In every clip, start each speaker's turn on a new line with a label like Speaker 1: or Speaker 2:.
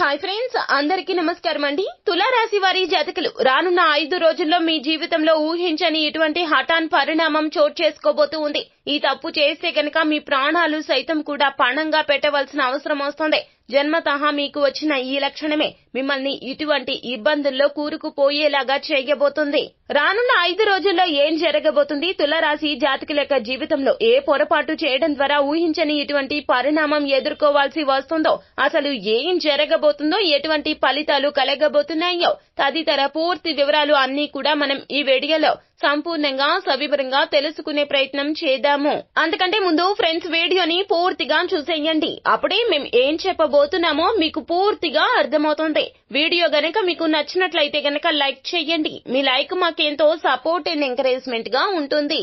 Speaker 1: Hi friends అందరికీ నమస్కారం అండి. తులారాశి వారి జాతకులు రానున్న ఐదు రోజుల్లో మీ జీవితంలో ఊహించని ఇటువంటి హఠాన్ పరిణామం చోటు చేసుకోబోతూ ఉంది. ఈ తప్పు చేస్తే గనక మీ ప్రాణాలు సైతం కూడా పణంగా పెట్టవలసిన అవసరం వస్తుంది. జన్మతహా మీకు వచ్చిన ఈ లక్షణమే మిమ్మల్ని ఇటువంటి ఇబ్బందుల్లో కూరుకుపోయేలాగా చేయబోతుంది. రానున్న ఐదు రోజుల్లో ఏం జరగబోతుంది? తులరాశి జాతకుల యొక్క జీవితంలో ఏ పొరపాటు చేయడం ద్వారా ఊహించని ఇటువంటి పరిణామం ఎదుర్కోవాల్సి వస్తుందో అసలు ఏం జరగబోతుందో ఎటువంటి ఫలితాలు కలగబోతున్నాయో తదితర పూర్తి వివరాలు అన్ని కూడా మనం ఈ వీడియోలో సంపూర్ణంగా సవివరంగా తెలుసుకునే ప్రయత్నం చేద్దాము. అంతకంటే ముందు ఫ్రెండ్స్ వీడియోని పూర్తిగా చూసేయండి. అప్పుడే మేము ఏం చెప్పబోతున్నామో మీకు పూర్తిగా అర్థమవుతుంది. వీడియో గనక మీకు నచ్చినట్లయితే గనక లైక్ చేయండి. మీ లైక్ మాకెంతో సపోర్ట్ అండ్ ఎంకరేజ్మెంట్గా ఉంటుంది.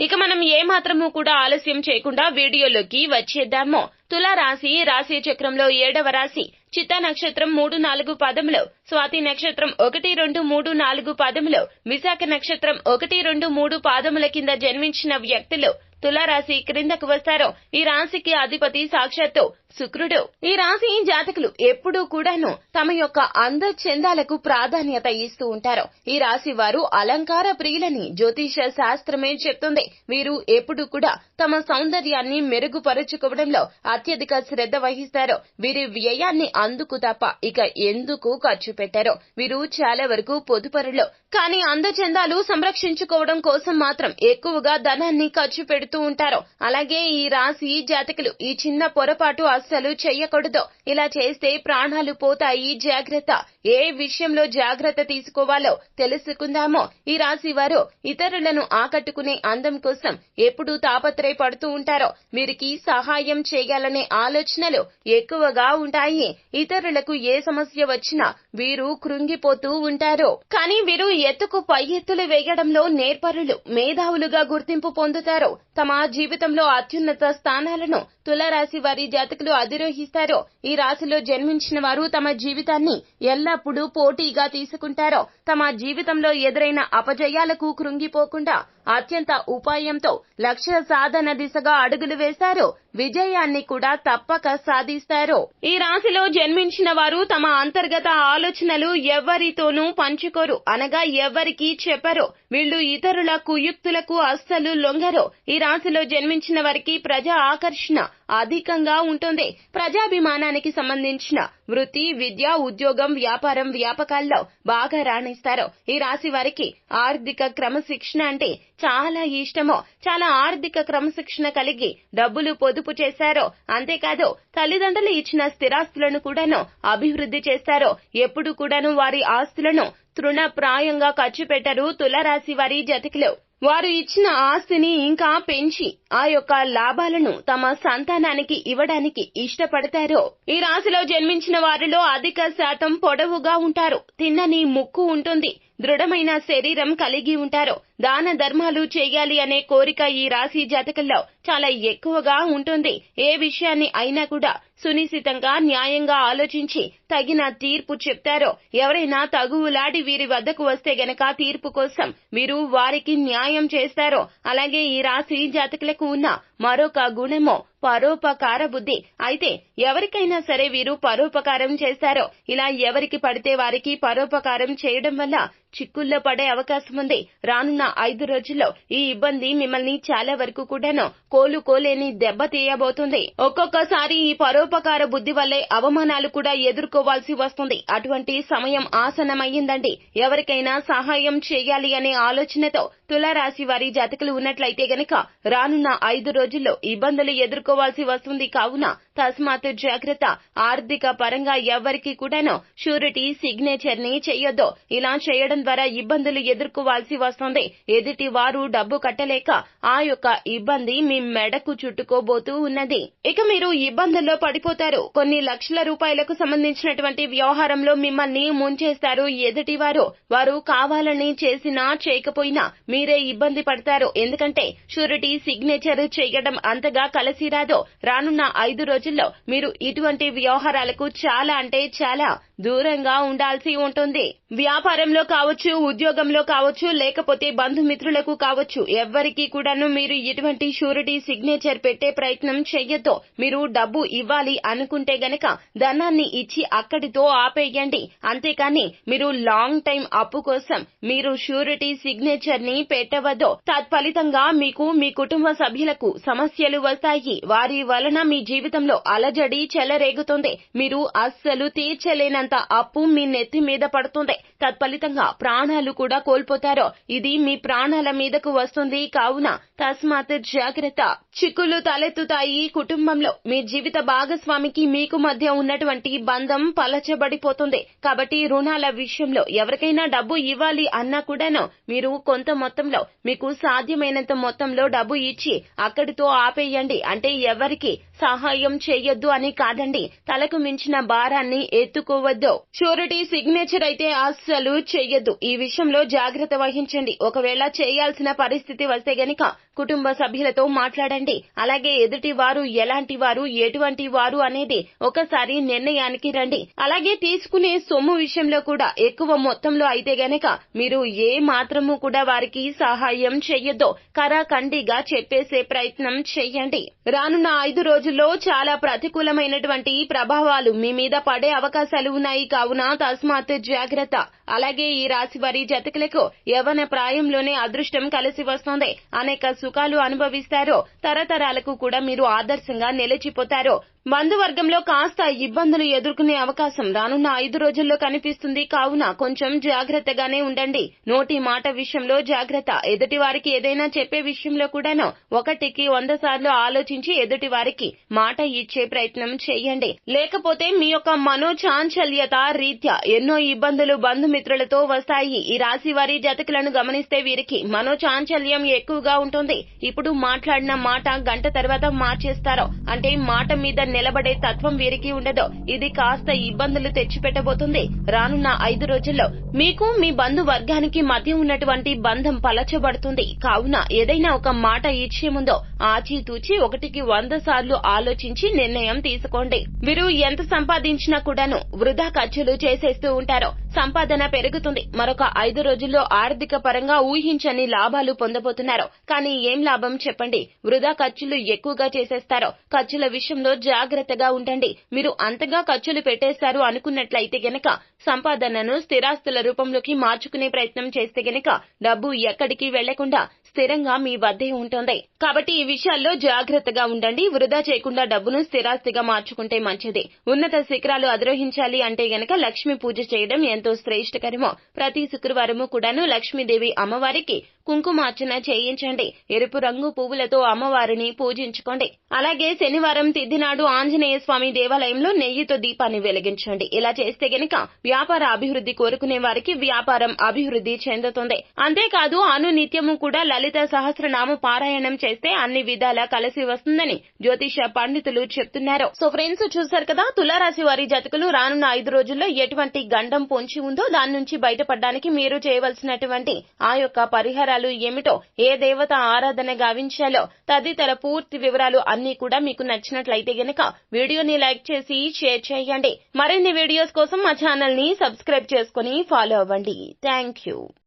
Speaker 1: ఇక మనం ఏ మాత్రము కూడా ఆలస్యం చేయకుండా వీడియోలోకి వచ్చేద్దాము. తుల రాశి రాశి చక్రంలో ఏడవ రాశి చిత్త నక్షత్రం మూడు నాలుగు పదములు. స్వాతి నక్షత్రం ఒకటి రెండు మూడు నాలుగు పాదములో. విశాఖ నక్షత్రం ఒకటి రెండు మూడు పాదముల కింద జన్మించిన వ్యక్తులు తులారాశి క్రిందకు వస్తారు. ఈ రాశికి అధిపతి సాక్షాత్తు శుక్రుడు. ఈ రాశి జాతకులు ఎప్పుడూ కూడాను తమ యొక్క అంద చందాలకు ప్రాధాన్యత ఇస్తూ ఉంటారు. ఈ రాశి వారు అలంకార ప్రియులని. జ్యోతిష శాస్త్రమే చెప్తుంది. వీరు ఎప్పుడు కూడా తమ సౌందర్యాన్ని మెరుగుపరుచుకోవడంలో అత్యధిక శ్రద్ధ వహిస్తారు. వీరి వ్యయాన్ని అందుకు తప్ప ఇక ఎందుకు ఖర్చు పెట్టారు. వీరు చాలా వరకు పొదుపరులు కానీ అందచందాలు సంరక్షించుకోవడం కోసం మాత్రం ఎక్కువగా ధనాన్ని ఖర్చు పెడుతూ ఉంటారు. అలాగే ఈ రాశి జాతకులు ఈ చిన్న పొరపాటు అస్సలు చెయ్యకూడదు ఇలా చేస్తే ప్రాణాలు పోతాయి. జాగ్రత్త. ఏ విషయంలో జాగ్రత్త తీసుకోవాలో తెలుసుకుందామో. ఈ రాశి వారు ఇతరులను ఆకట్టుకునే అందం కోసం ఎప్పుడూ తాపత్రయపడుతూ ఉంటారో. వీరికి సహాయం చేయాలనే ఆలోచనలు ఎక్కువగా ఉంటాయి. ఇతరులకు ఏ సమస్య వచ్చినా వీరు కృంగిపోతూ ఉంటారు. కానీ వీరు ఎత్తుకు పై ఎత్తులు వేయడంలో నేర్పరులు మేధావులుగా గుర్తింపు పొందుతారు. తమ జీవితంలో అత్యున్నత స్థానాలను తులరాశి వారి జాతకులు అధిరోహిస్తారు. ఈ రాశిలో జన్మించిన వారు తమ జీవితాన్ని ఎల్లప్పుడూ పోటీగా తీసుకుంటారో. తమ జీవితంలో ఎదురైన అపజయాలకు కృంగిపోకుండా అత్యంత ఉపాయంతో లక్ష్య సాధన దిశగా అడుగులు వేశారు. విజయాన్ని కూడా తప్పక సాధిస్తారు. ఈ రాశిలో జన్మించిన వారు తమ అంతర్గత ఆలోచనలు ఎవరితోనూ పంచుకోరు అనగా ఎవరికీ చెప్పరు. వీళ్ళు ఇతరుల కుయుక్తులకు అస్సలు లొంగరు. ఈ రాశిలో జన్మించిన వారికి ప్రజా ఆకర్షణ అధికంగా ఉంటుంది. ప్రజాభిమానానికి సంబంధించిన వృత్తి విద్య ఉద్యోగం వ్యాపారం వ్యాపకాల్లో బాగా రాణిస్తారు. ఈ రాశి వారికి ఆర్థిక క్రమశిక్షణ అంటే చాలా ఇష్టమో చాలా ఆర్థిక క్రమశిక్షణ కలిగి డబ్బులు పొదుపు చేశారో అంతేకాదు తల్లిదండ్రులు ఇచ్చిన స్థిరాస్తులను కూడాను అభివృద్ధి చేస్తారో ఎప్పుడు కూడాను వారి ఆస్తులను తృణప్రాయంగా ఖర్చు పెట్టరు తులరాశి వారి జతకులు. వారు ఇచ్చిన ఆస్తిని ఇంకా పెంచి ఆ యొక్క లాభాలను తమ సంతానానికి ఇవ్వడానికి ఇష్టపడతారు ఈ రాశిలో జన్మించిన వారిలో అధిక శాతం పొడవుగా ఉంటారు. తిన్నని ముక్కు ఉంటుంది. దృఢమైన శరీరం కలిగి ఉంటారు. దాన ధర్మాలు చేయాలి అనే కోరిక ఈ రాశి జాతకంలో చాలా ఎక్కువగా ఉంటుంది. ఏ విషయాన్ని అయినా కూడా సునిశ్చితంగా న్యాయంగా ఆలోచించి తగిన తీర్పు చెప్తారో ఎవరైనా తగువులాడి వీరి వద్దకు వస్తే గనక తీర్పు కోసం మీరు వారికి న్యాయం చేస్తారో అలాగే ఈ రాశి జాతకులకు ఉన్న మరొక గుణమో పరోపకార బుద్ధి. అయితే ఎవరికైనా సరే వీరు పరోపకారం చేస్తారో ఇలా ఎవరికి పడితే వారికి పరోపకారం చేయడం వల్ల చిక్కుల్లో పడే అవకాశం ఉంది. రానున్న ఐదు రోజుల్లో ఈ ఇబ్బంది మిమ్మల్ని చాలా వరకు కూడాను కోలుకోలేని దెబ్బ తీయబోతుంది. ఒక్కొక్కసారి ఈ పరోపకార బుద్ధి వల్లే అవమానాలు కూడా ఎదుర్కోవాల్సి వస్తుంది. అటువంటి సమయం ఆసనమయ్యిందండి ఎవరికైనా సహాయం చేయాలి అనే ఆలోచనతో తులారాశి వారి జాతకులు ఉన్నట్లయితే గనక రానున్న ఐదు రోజుల్లో ఇబ్బందులు ఎదుర్కోవాల్సి వస్తుంది. కావున తస్మాత్ జాగ్రత్త. ఆర్థిక పరంగా ఎవరికి కూడాను షూరిటీ సిగ్నేచర్ని చేయొద్దు. ఇలా చేయడం ద్వారా ఇబ్బందులు ఎదుర్కోవాల్సి వస్తుంది. ఎదుటి వారు డబ్బు కట్టలేక ఆ యొక్క ఇబ్బంది మీ మెడకు చుట్టుకోబోతూ ఉన్నది. ఇక మీరు ఇబ్బందుల్లో పడిపోతారు. కొన్ని లక్షల రూపాయలకు సంబంధించినటువంటి వ్యవహారంలో మిమ్మల్ని ముంచేస్తారు. ఎదుటివారు వారు కావాలని చేసినా చేయకపోయినా మీరే ఇబ్బంది పడతారు. ఎందుకంటే షూరిటీ సిగ్నేచర్ చేయడం అంతగా కలిసి రాదు రానున్న ఐదు రోజుల్లో మీరు ఇటువంటి వ్యవహారాలకు చాలా అంటే చాలా దూరంగా ఉండాల్సి ఉంటుంది. వ్యాపారంలో కావచ్చు ఉద్యోగంలో కావచ్చు లేకపోతే బంధుమిత్రులకు కావచ్చు ఎవ్వరికీ కూడాను మీరు ఇటువంటి షూరిటీ సిగ్నేచర్ పెట్టే ప్రయత్నం చెయ్యొద్దు. మీరు డబ్బు ఇవ్వాలి అనుకుంటే గనక ధనాన్ని ఇచ్చి అక్కడితో ఆపేయండి. అంతేకాని మీరు లాంగ్ టైం అప్పు కోసం మీరు షూరిటీ సిగ్నేచర్ని పెట్టవద్దు. తత్ఫలితంగా మీకు మీ కుటుంబ సభ్యులకు సమస్యలు వస్తాయి. వారి వలన మీ జీవితంలో అలజడి చెలరేగుతుంది. మీరు అస్సలు తీర్చలేనంత అప్పు మీ నెత్తి మీద పడుతుంది. తత్ఫలితంగా ప్రాణాలు కూడా కోల్పోతారు. ఇది మీ ప్రాణాల మీదకు వస్తుంది. కావున తస్మాత్ జాగ్రత్త. చిక్కులు తలెత్తుతాయి. కుటుంబంలో మీ జీవిత భాగస్వామికి మీకు మధ్య ఉన్నటువంటి బంధం పలచబడిపోతుంది. కాబట్టి రుణాల విషయంలో ఎవరికైనా డబ్బు ఇవ్వాలి అన్నా కూడాను మీరు కొంత మొత్తంలో మీకు సాధ్యమైనంత మొత్తంలో డబ్బు ఇచ్చి అక్కడితో ఆపేయండి. అంటే ఎవరికి సహాయం చేయొద్దు అని కాదండి. తలకు మించిన భారాన్ని ఎత్తుకోవద్దు. షూరిటీ సిగ్నేచర్ అయితే అస్సలు చెయ్యొద్దు. ఈ విషయంలో జాగ్రత్త వహించండి. ఒకవేళ చేయాల్సిన పరిస్థితి వస్తే గనక కుటుంబ సభ్యులతో మాట్లాడండి. అలాగే ఎదుటి వారు ఎలాంటి వారు ఎటువంటి వారు అనేది ఒకసారి నిర్ణయానికి రండి. అలాగే తీసుకునే సొమ్ము విషయంలో కూడా ఎక్కువ మొత్తంలో అయితే గనక మీరు ఏ మాత్రము కూడా వారికి సహాయం చెయ్యొద్దు. కరాఖండిగా చెప్పేసే ప్రయత్నం చెయ్యండి. రానున్న ఐదు రోజుల్లో చాలా ప్రతికూలమైనటువంటి ప్రభావాలు మీ మీద పడే అవకాశాలు ఉన్నాయి కావున తస్మాత్ జాగ్రత్త. అలాగే ఈ రాశి వారి జతకులకు యవన ప్రాయంలోనే అదృష్టం కలిసి వస్తుంది. అనేక సుఖాలు అనుభవిస్తారు తరతరాలకు కూడా మీరు ఆదర్శంగా నిలిచిపోతారు బంధువర్గంలో కాస్త ఇబ్బందులు ఎదుర్కొనే అవకాశం రానున్న ఐదు రోజుల్లో కనిపిస్తుంది. కావున కొంచెం జాగ్రత్తగానే ఉండండి. నోటి మాట విషయంలో జాగ్రత్త. ఎదుటి వారికి ఏదైనా చెప్పే విషయంలో కూడాను ఒకటికి వంద సార్లు ఆలోచించి ఎదుటి వారికి మాట ఇచ్చే ప్రయత్నం చేయండి. లేకపోతే మీ యొక్క మనోచాంచల్యత రీత్యా ఎన్నో ఇబ్బందులు బంధుమిత్రులతో వస్తాయి. ఈ రాశి వారి జతకులను గమనిస్తే వీరికి మనోచాంచల్యం ఎక్కువగా ఉంటుంది. ఇప్పుడు మాట్లాడిన మాట గంట తర్వాత మార్చేస్తారు అంటే మాట మీద నిలబడే తత్వం వీరికి ఉండదు. ఇది కాస్త ఇబ్బందులు తెచ్చిపెట్టబోతుంది. రానున్న ఐదు రోజుల్లో మీకు మీ బంధు వర్గానికి మధ్య ఉన్నటువంటి బంధం పలచబడుతుంది. కావున ఏదైనా ఒక మాట ఇచ్చే ముందో ఆచితూచి ఒకటికి వంద సార్లు ఆలోచించి నిర్ణయం తీసుకోండి. వీరు ఎంత సంపాదించినా కూడాను వృధా ఖర్చులు చేసేస్తూ ఉంటారు. సంపాదన పెరుగుతుంది. మరొక ఐదు రోజుల్లో ఆర్థిక పరంగా ఊహించని లాభాలు పొందబోతున్నారు. కానీ ఏం లాభం చెప్పండి. వృధా ఖర్చులు ఎక్కువగా చేసేస్తారు. ఖర్చుల విషయంలో జాగ్రత్తగా ఉండండి. మీరు అంతగా ఖర్చులు పెట్టేస్తారు అనుకున్నట్లయితే గనక సంపాదనను స్థిరాస్తుల రూపంలోకి మార్చుకునే ప్రయత్నం చేస్తే గనక డబ్బు ఎక్కడికి వెళ్ళకుండా స్థిరంగా మీ వద్దే ఉంటుంది. కాబట్టి ఈ విషయాల్లో జాగ్రత్తగా ఉండండి. వృధా చేయకుండా డబ్బును స్థిరాస్తిగా మార్చుకుంటే మంచిది. ఉన్నత శిఖరాలు అధిరోహించాలి అంటే గనక లక్ష్మి పూజ చేయడం ఎంతో శ్రేష్టకరమో. ప్రతి శుక్రవారము కూడాను లక్ష్మీదేవి అమ్మవారికి కుంకుమార్చన చేయించండి. ఎరుపు రంగు పువ్వులతో అమ్మవారిని పూజించుకోండి. అలాగే శనివారం తిథినాడు ఆంజనేయ స్వామి దేవాలయంలో నెయ్యితో దీపాన్ని వెలిగించండి. ఇలా చేస్తే గనక వ్యాపార అభివృద్ధి కోరుకునే వారికి వ్యాపారం అభివృద్ధి చెందుతుంది. అంతేకాదు అను నిత్యము కూడా లలిత సహస్రనామ పారాయణం చేస్తే అన్ని విధాలా కలిసి వస్తుందని జ్యోతిష పండితులు చెప్తున్నారు. సో ఫ్రెండ్స్ చూసారు కదా? తులారాశి వారి జతకులు రానున్న ఐదు రోజుల్లో ఎటువంటి గండం పొంచి ఉందో దాని నుంచి బయటపడడానికి మీరు చేయవలసినటువంటి ఆ యొక్క పరిహారాలు ఏమిటో ఏ దేవత ఆరాధన గావించాలో తదితర పూర్తి వివరాలు అన్ని కూడా మీకు నచ్చినట్లయితే గనక వీడియోని లైక్ చేసి షేర్ చేయండి. మరిన్ని వీడియోస్ కోసం మా ఛానల్ని సబ్స్క్రైబ్ చేసుకుని ఫాలో అవ్వండి. Thank you